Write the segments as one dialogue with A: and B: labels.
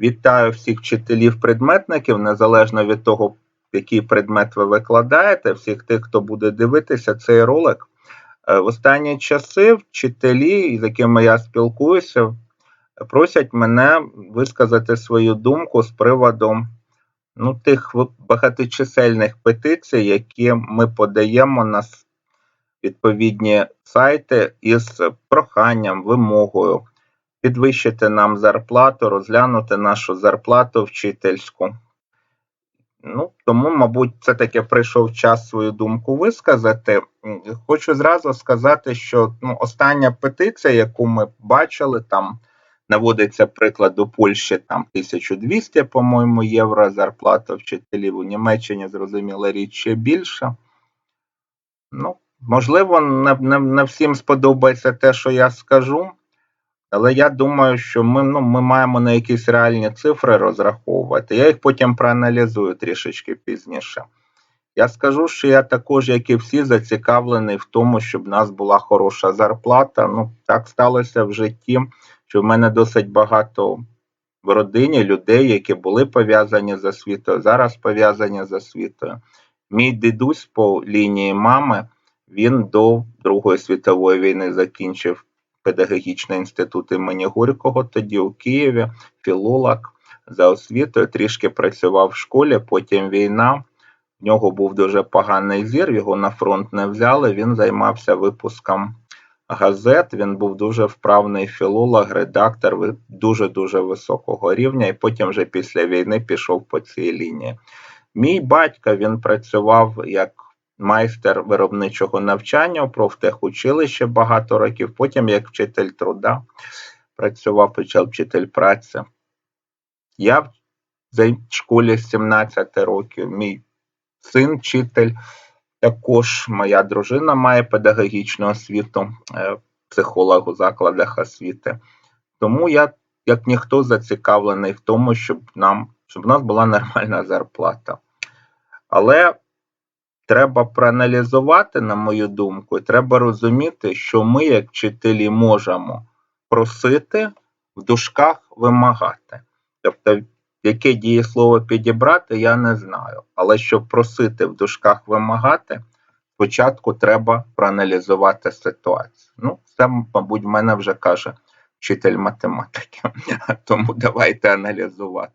A: Вітаю всіх вчителів-предметників, незалежно від того, який предмет ви викладаєте, всіх тих, хто буде дивитися цей ролик. Е, В останні часи вчителі, з якими я спілкуюся, просять мене висказати свою думку з приводу ну, тих багаточисельних петицій, які ми подаємо на відповідні сайти із проханням, вимогою підвищити нам зарплату, розглянути нашу зарплату вчительську. Ну, тому, мабуть, все-таки прийшов час свою думку висказати. Хочу зразу сказати, що ну, остання петиція, яку ми бачили, там наводиться приклад у Польщі там 1200, по-моєму, євро зарплата вчителів у Німеччині, зрозуміла річ ще більша. Ну, можливо, не, не, не всім сподобається те, що я скажу. Але я думаю, що ми, ну, ми маємо на якісь реальні цифри розраховувати. Я їх потім проаналізую трішечки пізніше. Я скажу, що я також, як і всі, зацікавлений в тому, щоб в нас була хороша зарплата. Ну, так сталося в житті, що в мене досить багато в родині людей, які були пов'язані з освітою, зараз пов'язані з освітою. Мій дідусь по лінії мами, він до Другої світової війни закінчив педагогічний інститут імені Горького, тоді у Києві, філолог за освітою, трішки працював в школі, потім війна. В нього був дуже поганий зір, його на фронт не взяли. Він займався випуском газет. Він був дуже вправний філолог, редактор дуже-дуже високого рівня, і потім вже після війни пішов по цій лінії. Мій батько він працював як майстер виробничого навчання у профтехучилищі багато років, потім як вчитель труда працював, почав вчитель праці. Я в школі з 17 років, мій син вчитель, також моя дружина має педагогічну освіту, е, психолог у закладах освіти. Тому я, як ніхто, зацікавлений в тому, щоб нам, щоб у нас була нормальна зарплата. Але треба проаналізувати, на мою думку, і треба розуміти, що ми, як вчителі, можемо просити в дужках вимагати. Тобто, яке дієслово підібрати, я не знаю. Але щоб просити в дужках вимагати, спочатку треба проаналізувати ситуацію. Ну, це, мабуть, в мене вже каже вчитель математики. Тому давайте аналізувати.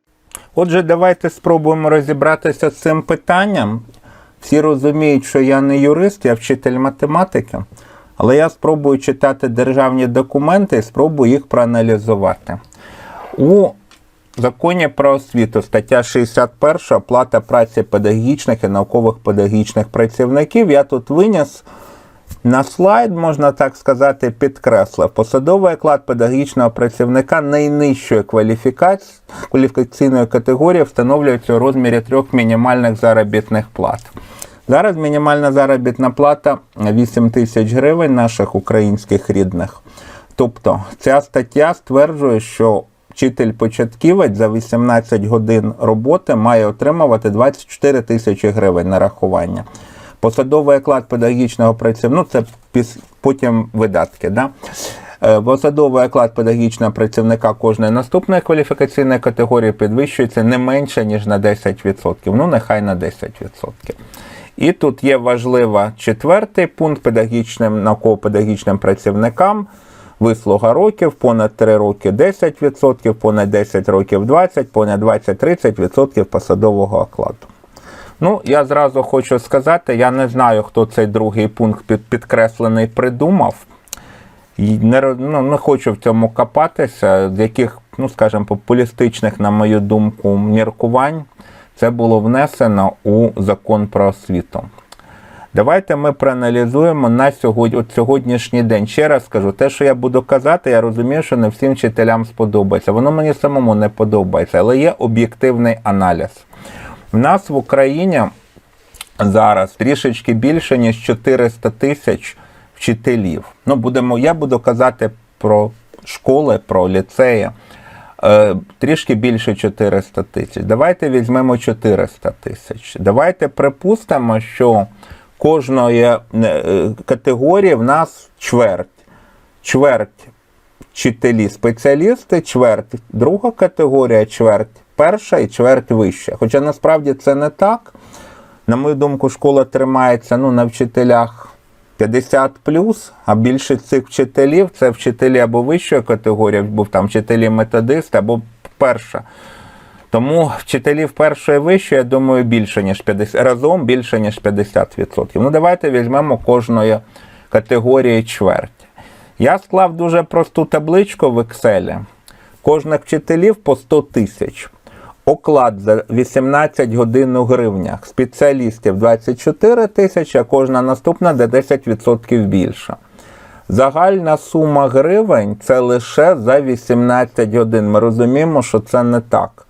A: Отже, давайте спробуємо розібратися з цим питанням. Всі розуміють, що я не юрист, я вчитель математики, але я спробую читати державні документи і спробую їх проаналізувати. У законі про освіту, стаття 61, оплата праці педагогічних і наукових педагогічних працівників. Я тут виніс на слайд, можна так сказати, підкреслив. Посадовий оклад педагогічного працівника найнижчої кваліфікаційної категорії встановлюється у розмірі трьох мінімальних заробітних плат. Зараз мінімальна заробітна плата 8 тисяч гривень наших українських рідних. Тобто ця стаття стверджує, що вчитель-початківець за 18 годин роботи має отримувати 24 тисячі гривень нарахування. Посадовий оклад педагогічного працівника, ну це піс- потім видатки. Да? Е, Посадовий оклад педагогічного працівника кожної наступної кваліфікаційної категорії підвищується не менше, ніж на 10%. Ну, нехай на 10%. І тут є важлива четвертий пункт педагогічним науково-педагогічним працівникам. Вислуга років, понад 3 роки 10%, понад 10 років 20%, понад 20-30% посадового окладу. Ну, я зразу хочу сказати, я не знаю, хто цей другий пункт підкреслений придумав. Не, ну, не хочу в цьому копатися, з яких, ну скажімо, популістичних, на мою думку, міркувань це було внесено у закон про освіту. Давайте ми проаналізуємо на сьогодні, от сьогоднішній день. Ще раз скажу, те, що я буду казати, я розумію, що не всім вчителям сподобається. Воно мені самому не подобається, але є об'єктивний аналіз. В нас в Україні зараз трішечки більше, ніж 400 тисяч вчителів. Ну, будемо, я буду казати про школи, про ліцеї. Е, трішки більше 400 тисяч. Давайте візьмемо 400 тисяч. Давайте припустимо, що кожної е, категорії в нас чверть. Чверть вчителі спеціалісти, чверть, друга категорія, чверть, перша і чверть вища. Хоча насправді це не так. На мою думку, школа тримається ну, на вчителях 50 а більшість цих вчителів це вчителі або вищої категорії, або там вчителі методисти, або перша. Тому вчителів першої вищої, я думаю, більше, ніж 50, разом більше, ніж 50%. Ну, давайте візьмемо кожної категорії чверть. Я склав дуже просту табличку в Excel. Кожних вчителів по 100 тисяч. Оклад за 18 годин у гривнях. Спеціалістів 24 тисячі, а кожна наступна де 10% більша. Загальна сума гривень це лише за 18 годин. Ми розуміємо, що це не так.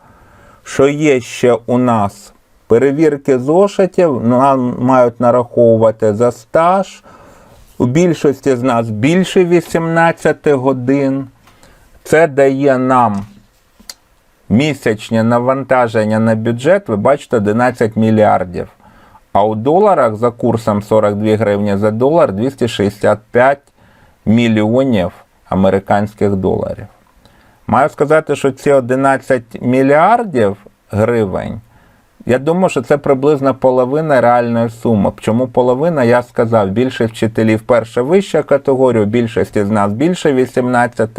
A: Що є ще у нас перевірки зошитів, нам мають нараховувати за стаж. У більшості з нас більше 18 годин. Це дає нам місячне навантаження на бюджет, ви бачите, 11 мільярдів. А у доларах за курсом 42 гривні за долар 265 мільйонів американських доларів. Маю сказати, що ці 11 мільярдів гривень, я думаю, що це приблизно половина реальної суми. Чому половина, я сказав, більше вчителів перша вища категорія, більшості з нас більше 18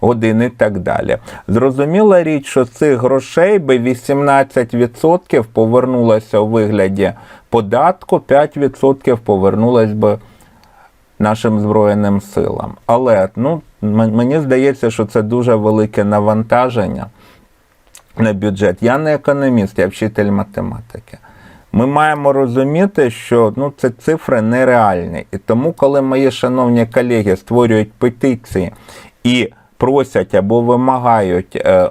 A: годин і так далі. Зрозуміла річ, що цих грошей би 18% повернулося у вигляді податку, 5% повернулось би нашим Збройним силам. Але ну, мені здається, що це дуже велике навантаження на бюджет. Я не економіст, я вчитель математики. Ми маємо розуміти, що ну, це цифри нереальні. І тому, коли мої шановні колеги створюють петиції і просять або вимагають, е,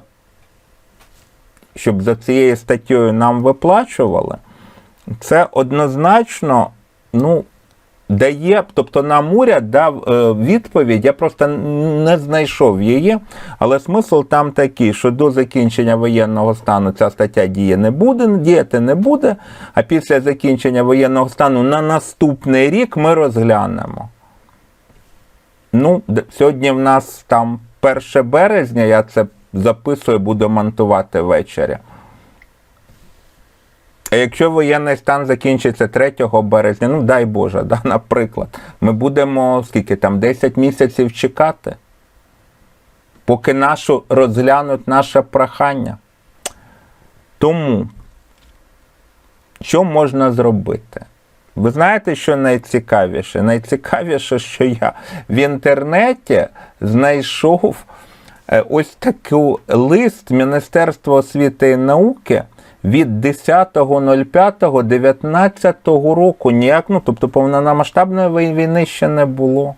A: щоб за цією статтєю нам виплачували, це однозначно, ну, дає, тобто нам уряд дав е, відповідь, я просто не знайшов її, але смисл там такий, що до закінчення воєнного стану ця стаття діє не буде, діяти не буде, а після закінчення воєнного стану на наступний рік ми розглянемо. Ну, сьогодні в нас там 1 березня, я це записую, буду монтувати ввечері. А якщо воєнний стан закінчиться 3 березня, ну дай Боже, да, наприклад, ми будемо скільки там 10 місяців чекати, поки нашу розглянуть наше прохання. Тому, що можна зробити? Ви знаєте, що найцікавіше? Найцікавіше, що я в інтернеті знайшов е, ось такий лист Міністерства освіти і науки від 10.05.19 року. Ніяк, ну, тобто повномасштабної війни ще не було.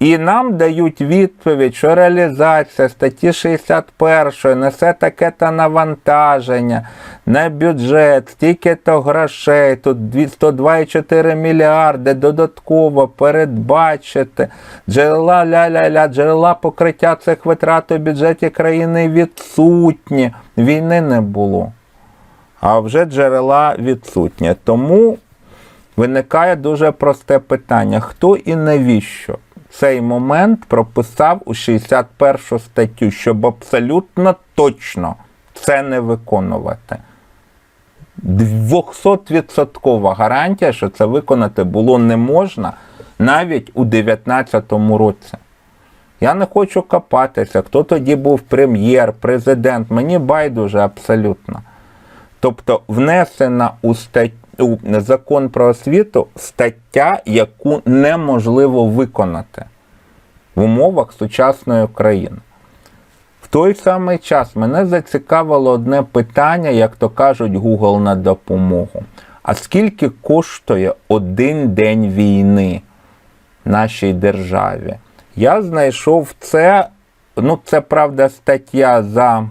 A: І нам дають відповідь, що реалізація статті 61 несе таке-то навантаження на бюджет, стільки-то грошей, тут 102,4 мільярди додатково передбачити, джерела ля-ля-ля, джерела покриття цих витрат у бюджеті країни відсутні. Війни не було. А вже джерела відсутні. Тому виникає дуже просте питання: хто і навіщо цей момент прописав у 61 статтю, щоб абсолютно точно це не виконувати? 200% гарантія, що це виконати було не можна навіть у 2019 році. Я не хочу копатися, хто тоді був прем'єр, президент, мені байдуже абсолютно. Тобто внесена у, стать... у закон про освіту стаття, яку неможливо виконати в умовах сучасної країни. В той самий час мене зацікавило одне питання, як то кажуть, Google на допомогу. А скільки коштує один день війни нашій державі? Я знайшов це, ну це правда стаття за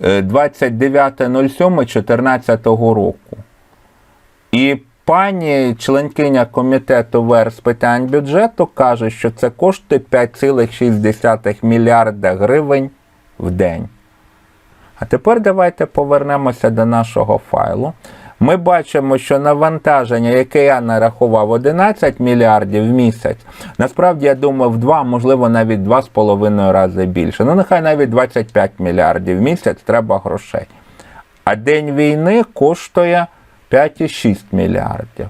A: 29.07.14 року. І пані членкиня комітету ВР з питань бюджету каже, що це коштує 5,6 мільярда гривень в день. А тепер давайте повернемося до нашого файлу.
B: Ми бачимо, що навантаження, яке я нарахував 11 мільярдів в місяць, насправді я думаю, в два, можливо, навіть 2,5 рази більше. Ну, нехай навіть 25 мільярдів в місяць треба грошей. А день війни коштує 5,6 мільярдів.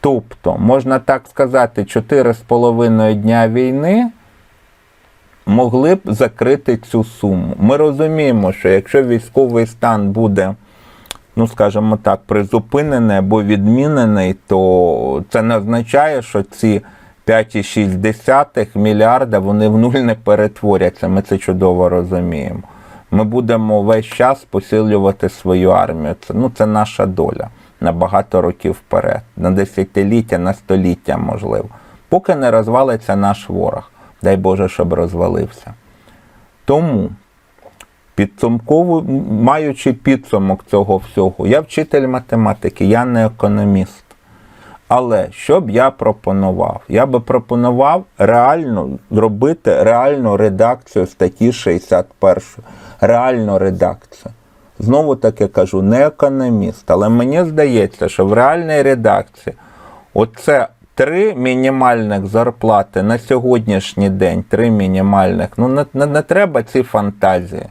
B: Тобто, можна так сказати, 4,5 дня війни могли б закрити цю суму. Ми розуміємо, що якщо військовий стан буде, ну скажімо так, призупинений або відмінений, то це не означає, що ці 5,6 мільярда вони в нуль не перетворяться. Ми це чудово розуміємо. Ми будемо весь час посилювати свою армію. Це, ну, це наша доля на багато років вперед, на десятиліття, на століття, можливо, поки не розвалиться наш ворог. Дай Боже, щоб розвалився. Тому, підсумково, маючи підсумок цього всього, я вчитель математики, я не економіст. Але що б я пропонував? Я би пропонував реально зробити реальну редакцію статті 61. Реальну редакцію. Знову таки кажу, не економіст, але мені здається, що в реальній редакції оце три мінімальних зарплати на сьогоднішній день, три мінімальних, ну не, не, не треба ці фантазії.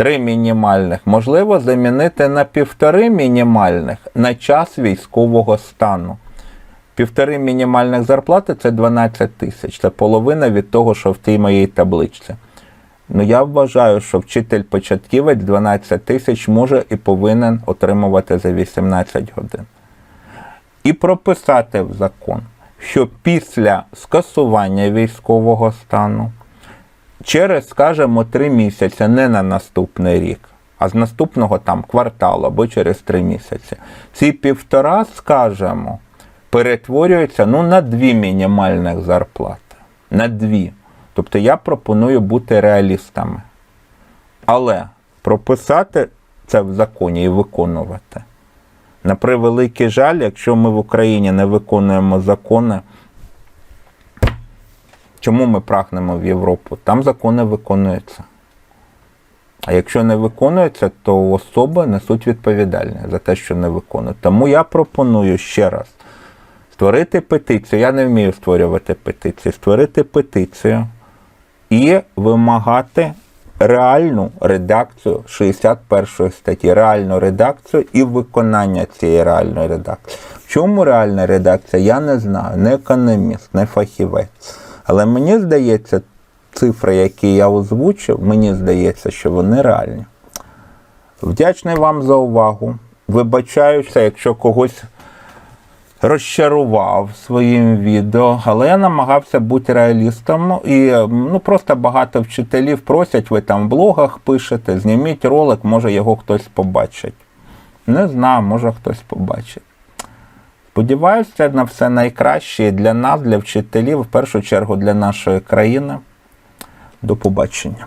B: Три мінімальних можливо замінити на півтори мінімальних на час військового стану. Півтори мінімальних зарплати це 12 тисяч. Це половина від того, що в тій моїй табличці. Ну я вважаю, що вчитель початківець 12 тисяч може і повинен отримувати за 18 годин. І прописати в закон, що після скасування військового стану через, скажімо, три місяці, не на наступний рік, а з наступного там кварталу або через три місяці, ці півтора, скажімо, перетворюються ну, на дві мінімальних зарплати. На дві. Тобто я пропоную бути реалістами. Але прописати це в законі і виконувати. На превеликий жаль, якщо ми в Україні не виконуємо закони, чому ми прагнемо в Європу? Там закони виконуються. А якщо не виконуються, то особи несуть відповідальність за те, що не виконують. Тому я пропоную ще раз створити петицію. Я не вмію створювати петиції, створити петицію і вимагати реальну редакцію 61 статті, реальну редакцію і виконання цієї реальної редакції. В чому реальна редакція, я не знаю, не економіст, не фахівець. Але мені здається, цифри, які я озвучив, мені здається, що вони реальні. Вдячний вам за увагу. Вибачаюся, якщо когось розчарував своїм відео, але я намагався бути реалістом. І ну, просто багато вчителів просять, ви там в блогах пишете, зніміть ролик, може його хтось побачить. Не знаю, може хтось побачить. Сподіваюся на все найкраще для нас, для вчителів, в першу чергу для нашої країни. До побачення.